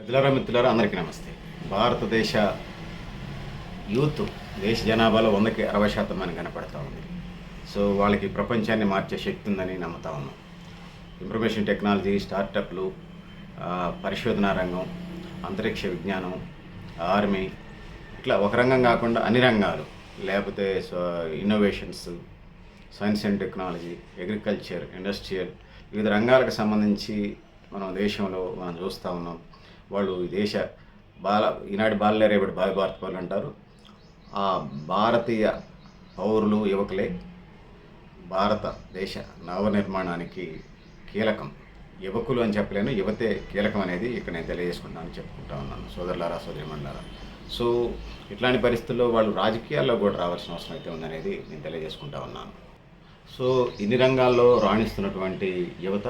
పెద్దలారా మిత్రులారా అందరికీ నమస్తే. భారతదేశ యూత్ దేశ జనాభాలో వందకి అరవై శాతం అని కనపడతా ఉంది. సో వాళ్ళకి ప్రపంచాన్ని మార్చే శక్తి ఉందని నమ్ముతా ఉన్నాం. ఇన్ఫర్మేషన్ టెక్నాలజీ స్టార్టప్లు ఆ, పరిశోధనా రంగం అంతరిక్ష విజ్ఞానం ఆర్మీ ఇట్లా ఒక రంగం కాకుండా అన్ని రంగాలు లేకపోతే innovations science and technology agriculture industrial వివిధ రంగాలకు సంబంధించి మనం దేశంలో మనం చూస్తూ ఉన్నాం. వాళ్ళు ఈ దేశ బాల ఈనాటి బాలలే రేపటి భావి భారత పౌరులు అంటారు. ఆ భారతీయ పౌరులు యువకులే భారతదేశ నవనిర్మాణానికి కీలకం. యువకులు అని చెప్పలేను యువతే కీలకం అనేది ఇక్కడ నేను తెలియజేసుకుంటానని చెప్పుకుంటా ఉన్నాను. సోదరులారా సోదరిమండలారా సో ఇట్లాంటి పరిస్థితుల్లో వాళ్ళు రాజకీయాల్లో కూడా రావాల్సిన అవసరం అయితే ఉందనేది నేను తెలియజేసుకుంటా ఉన్నాను. సో ఇన్ని రంగాల్లో రాణిస్తున్నటువంటి యువత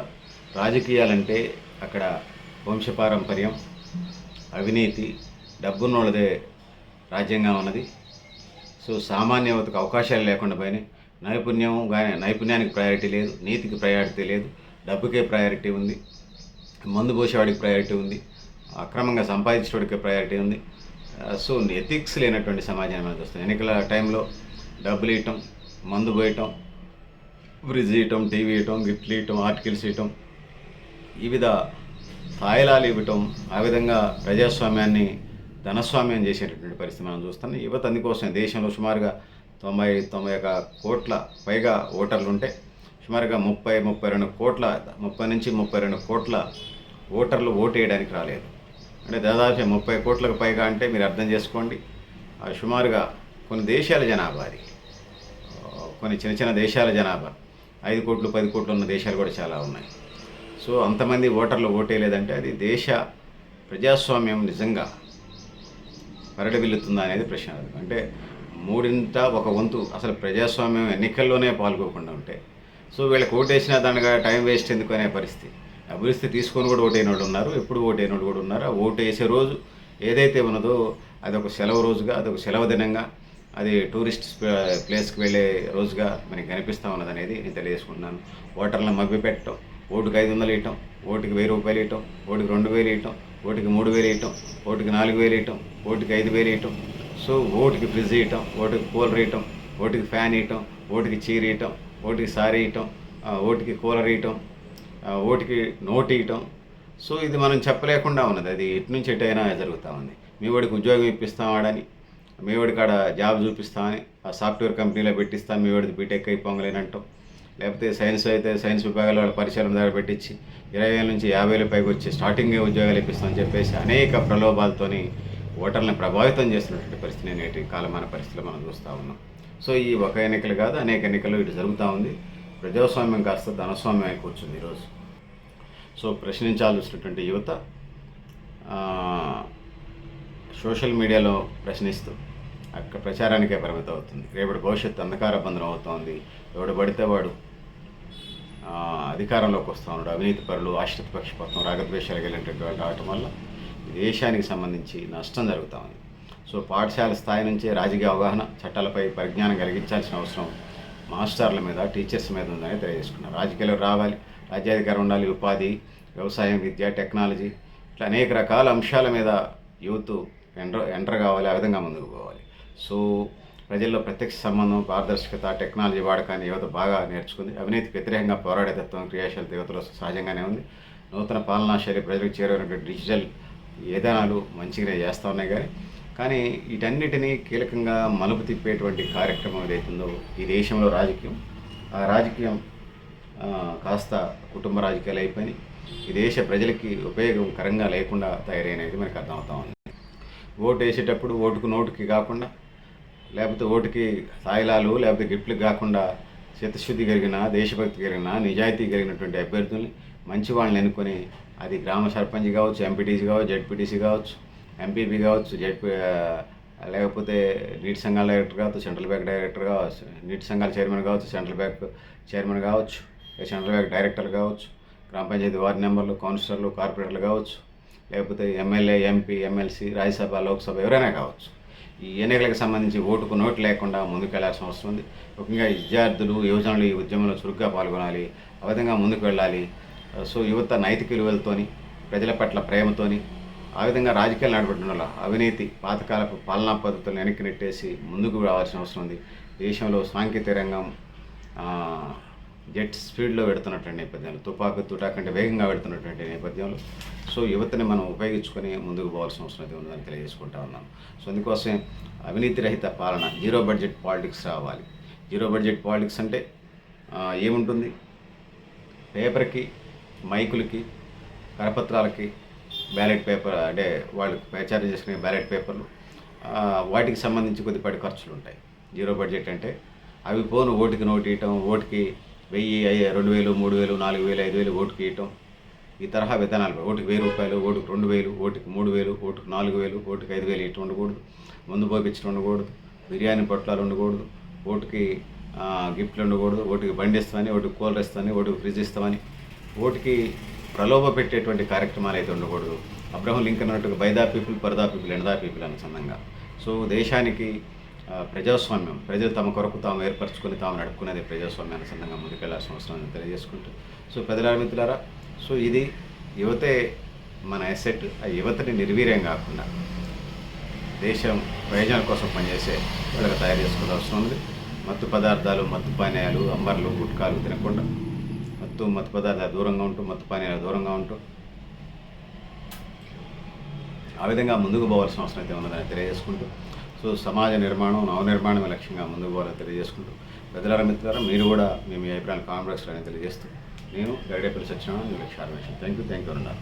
రాజకీయాలంటే అక్కడ వంశపారంపర్యం అవినీతి డబ్బున్నోళ్ళదే రాజ్యంగా ఉన్నది సో సామాన్య యువతకు అవకాశాలు లేకుండా పోయినాయి. నైపుణ్యం కానీ నైపుణ్యానికి ప్రయారిటీ లేదు నీతికి ప్రయారిటీ లేదు డబ్బుకే ప్రయారిటీ ఉంది మందు పోసేవాడికి ప్రయారిటీ ఉంది అక్రమంగా సంపాదించేవాడికి ప్రయారిటీ ఉంది. సో ఎథిక్స్ లేనటువంటి సమాజం మనకు వస్తుంది. ఎన్నికల టైంలో డబ్బులు ఇవ్వటం మందు పోయటం ఫ్రిడ్జ్ ఇవ్వటం టీవీ ఇవ్వటం గిఫ్ట్లు ఇవ్వటం ఆర్టికల్స్ ఇవ్వటం వివిధ తాయిలాలు ఇవ్వటం ఆ విధంగా ప్రజాస్వామ్యాన్ని ధనస్వామ్యం చేసేటటువంటి పరిస్థితి మనం చూస్తాం యువత అందుకోసం దేశంలో సుమారుగా తొంభై తొంభై ఒక కోట్ల పైగా ఓటర్లు ఉంటే సుమారుగా ముప్పై ముప్పై రెండు కోట్ల ముప్పై నుంచి ముప్పై రెండు కోట్ల ఓటర్లు ఓటు వేయడానికి రాలేదు. అంటే దాదాపు ముప్పై కోట్లకు పైగా అంటే మీరు అర్థం చేసుకోండి సుమారుగా కొన్ని దేశాల జనాభా అది. కొన్ని చిన్న చిన్న దేశాల జనాభా. ఐదు కోట్లు పది కోట్లు ఉన్న దేశాలు కూడా చాలా ఉన్నాయి. సో అంతమంది ఓటర్లు ఓటేయలేదంటే అది దేశ ప్రజాస్వామ్యం నిజంగా పరిడవిల్లుతుందా అనేది ప్రశ్న. అంటే మూడింట ఒక వంతు అసలు ప్రజాస్వామ్యం ఎన్నికల్లోనే పాల్గొకుండా ఉంటే. సో వీళ్ళకి ఓటేసిన దానిగా టైం వేస్ట్ ఎందుకు అనే పరిస్థితి. అభివృద్ధి తీసుకొని కూడా ఓటైనోడు ఉన్నారు ఎప్పుడు ఓటైనోడు కూడా ఉన్నారు. ఆ ఓటు వేసే రోజు ఏదైతే ఉన్నదో అది ఒక సెలవు రోజుగా అది ఒక సెలవు దినంగా అది టూరిస్ట్ ప్లేస్కి వెళ్ళే రోజుగా మనకి కనిపిస్తూ ఉన్నది అనేది నేను తెలియజేసుకుంటున్నాను. ఓటర్లను మభ్యపెట్టడం ఓటుకు ఐదు వందలు ఇవ్వటం ఓటుకి వెయ్యి రూపాయలు ఇవ్వటం ఓటుకి రెండు వేలు ఇవ్వటం ఓటుకి మూడు వేలు ఇవ్వటం ఓటుకి నాలుగు వేలు ఇవ్వటం ఓటుకి ఐదు వేలు ఇవ్వటం సో ఓటుకి ఫ్రిడ్జ్ ఇవ్వటం ఓటుకి కూలర్ ఇవ్వటం ఓటుకి ఫ్యాన్ ఇవ్వటం ఓటుకి చీర ఇవ్వటం ఓటుకి సారీ ఇవ్వటం ఓటుకి కూలర్ ఇవ్వటం ఓటుకి నోట్ ఇవ్వటం సో ఇది మనం చెప్పలేకుండా ఉన్నది. అది ఎటు నుంచి ఎటైనా జరుగుతూ ఉంది. మీ వాడికి ఉద్యోగం ఇప్పిస్తామాడని మీ వాడి కాడ జాబ్ చూపిస్తామని ఆ సాఫ్ట్వేర్ కంపెనీలో పెట్టిస్తాను మీ వాడిది బీటెక్ అయిపోగలేనంటాం. లేకపోతే సైన్స్ అయితే సైన్స్ విభాగాల వాళ్ళ పరిశీలన దగ్గర పెట్టించి ఇరవై వేల నుంచి యాభై వేల పైకి వచ్చి స్టార్టింగే ఉద్యోగాలు ఇప్పిస్తామని చెప్పేసి అనేక ప్రలోభాలతోని ఓటర్లను ప్రభావితం చేస్తున్నటువంటి పరిస్థితి నేటి కాలమాన పరిస్థితులు మనం చూస్తూ ఉన్నాం. సో ఈ ఒక ఎన్నికలు కాదు అనేక ఎన్నికలు ఇటు జరుగుతూ ఉంది. ప్రజాస్వామ్యం కాస్త ధనస్వామ్యం అయి కూర్చుంది ఈరోజు. సో ప్రశ్నించాల్సినటువంటి యువత సోషల్ మీడియాలో ప్రశ్నిస్తూ అక్కడ ప్రచారానికే పరిమితం అవుతుంది రేపటి భవిష్యత్తు అంధకార బంధనం అవుతోంది. ఎవడు పడితే వాడు అధికారంలోకి వస్తూ ఉన్నాడు అవినీతి పరులు ఆశ్రిత పక్షపాతం రాగద్వేషాలు కలిగినటువంటి వాళ్ళు రావటం వల్ల దేశానికి సంబంధించి నష్టం జరుగుతూ ఉంది. సో పాఠశాల స్థాయి నుంచే రాజకీయ అవగాహన చట్టాలపై పరిజ్ఞానం కలిగించాల్సిన అవసరం మాస్టర్ల మీద టీచర్స్ మీద ఉందని తెలియజేసుకున్నారు. రాజకీయాలు రావాలి రాజ్యాధికారం ఉండాలి ఉపాధి వ్యవసాయం విద్య టెక్నాలజీ ఇట్లా అనేక రకాల అంశాల మీద యూత్ ఎంటర్ ఎంటర్ కావాలి ఆ విధంగా ముందుకు పోవాలి. సో ప్రజల్లో ప్రత్యక్ష సంబంధం పారదర్శకత టెక్నాలజీ వాడకాన్ని యువత బాగా నేర్చుకుంది. అవినీతికి వ్యతిరేకంగా పోరాడే తత్వం క్రియాశీలత యువతలో సహజంగానే ఉంది. నూతన పాలనా శైలి ప్రజలకు చేరువైనటువంటి డిజిటల్ విధానాలు మంచిగానే చేస్తూ ఉన్నాయి కానీ కానీ వీటన్నిటినీ కీలకంగా మలుపు తిప్పేటువంటి కార్యక్రమం ఏదైతుందో ఈ దేశంలో రాజకీయం. ఆ రాజకీయం కాస్త కుటుంబ రాజకీయాలు అయిపోయి ఈ దేశ ప్రజలకి ఉపయోగకరంగా లేకుండా తయారైనది మనకు అర్థమవుతా ఉంది. ఓటు వేసేటప్పుడు ఓటుకు నోటుకి కాకుండా లేకపోతే ఓటుకి తాయిలాలు లేకపోతే గిఫ్ట్లు కాకుండా చిత్తశుద్ధి కలిగిన దేశభక్తి కలిగిన నిజాయితీ కలిగినటువంటి అభ్యర్థుల్ని మంచి వాళ్ళని ఎన్నుకొని అది గ్రామ సర్పంచ్ కావచ్చు ఎంపీటీసీ కావచ్చు జడ్పీటీసీ కావచ్చు ఎంపీపీ కావచ్చు జడ్పీ లేకపోతే నీటి సంఘాల డైరెక్టర్ కావచ్చు సెంట్రల్ బ్యాంక్ డైరెక్టర్ కావచ్చు నీటి సంఘాల చైర్మన్ కావచ్చు సెంట్రల్ బ్యాంక్ చైర్మన్ కావచ్చు సెంట్రల్ బ్యాంక్ డైరెక్టర్ కావచ్చు గ్రామ పంచాయతీ వార్డు మెంబర్లు కౌన్సిలర్లు కార్పొరేటర్లు కావచ్చు లేకపోతే MLA MP MLC Rajya Sabha Lok Sabha ఎవరైనా కావచ్చు. ఈ ఎన్నికలకు సంబంధించి ఓటుకు నోటు లేకుండా ముందుకు వెళ్ళాల్సిన అవసరం ఉంది. ముఖ్యంగా విద్యార్థులు యువజనులు ఈ ఉద్యమంలో చురుగ్గా పాల్గొనాలి ఆ విధంగా ముందుకు వెళ్ళాలి. సో యువత నైతిక విలువలతోని ప్రజల పట్ల ప్రేమతోని ఆ విధంగా రాజకీయాలు నడపడం వల్ల అవినీతి పాతకాలపు పాలనా పద్ధతులను వెనక్కి నెట్టేసి ముందుకు రావాల్సిన అవసరం ఉంది. దేశంలో సాంకేతిక రంగం జెట్ స్పీడ్లో పెడుతున్నటువంటి నేపథ్యంలో తుపాకు తుటా కంటే వేగంగా పెడుతున్నటువంటి నేపథ్యంలో. సో యువతని మనం ఉపయోగించుకొని ముందుకు పోవాల్సిన అవసరం అయితే ఉందని తెలియజేసుకుంటా ఉన్నాను. సో అందుకోసం అవినీతి రహిత పాలన జీరో బడ్జెట్ పాలిటిక్స్ రావాలి. జీరో బడ్జెట్ పాలిటిక్స్ అంటే ఏముంటుంది? పేపర్కి మైకులకి కరపత్రాలకి బ్యాలెట్ పేపర్ అంటే వాళ్ళు ప్రచారం చేసుకునే బ్యాలెట్ పేపర్లు వాటికి సంబంధించి కొద్దిపాటి ఖర్చులు ఉంటాయి జీరో బడ్జెట్ అంటే అవి పోను ఓటుకి నోటు ఇవ్వటం ఓటుకి వెయ్యి రెండు వేలు మూడు వేలు నాలుగు వేలు ఐదు వేలు ఓటుకి ఇవ్వటం ఈ తరహా విధానాలు ఓటుకి వెయ్యి రూపాయలు ఓటుకు రెండు వేలు ఓటుకు మూడు వేలు ఓటుకు నాలుగు వేలు ఓటుకి ఐదు వేలు ఇటు ఉండకూడదు. ముందు పోపించడం ఉండకూడదు. బిర్యానీ పొట్లాలు ఉండకూడదు. ఓటుకి గిఫ్ట్లు ఉండకూడదు. ఓటుకి బండి ఇస్తామని ఓటుకి కూలర్ ఇస్తామని ఓటుకి ఫ్రిడ్జ్ ఇస్తామని ఓటుకి ప్రలోభ పెట్టేటువంటి కార్యక్రమాలు అయితే ఉండకూడదు. అబ్రహం లింకన్ అన్నట్టుగా by the people for the people and the people అనుసంధంగా so దేశానికి ప్రజాస్వామ్యం. ప్రజలు తమ కొరకు తాము ఏర్పరచుకొని తాము నడుపుకునేది ప్రజాస్వామ్య అనుసంధంగా ముందుకెళ్ళాల్సిన అవసరం తెలియజేసుకుంటూ. సో పెద్దలారా మిత్రులారా సో ఇది యువతే మన ఎసెట్ ఆ యువతని నిర్వీర్యం కాకుండా దేశం ప్రయోజనం కోసం పనిచేసే వాళ్ళకి తయారు చేసుకోవాల్సిన అవసరం ఉంది మత్తు పదార్థాలు మత్తు పానీయాలు అంబర్లు గుట్కాలు తినకుండా మత్తు మత్తు పదార్థాలు దూరంగా ఉంటూ మత్తు పానీయాలు దూరంగా ఉంటూ ఆ విధంగా ముందుకు పోవాల్సిన అవసరం అయితే ఉన్నదని తెలియజేసుకుంటూ సో సమాజ నిర్మాణం నవనిర్మాణమే లక్ష్యంగా ముందుకు పోవాలని తెలియజేసుకుంటూ పెద్దలారా మిత్రులారా మీరు కూడా మేము మీ అభిప్రాయాలు కామెంట్ అని తెలియజేస్తూ నేను గైడేపల్లి సత్యనారాయణ మీ థ్యాంక్ యూ థ్యాంక్ యూ అన్నారు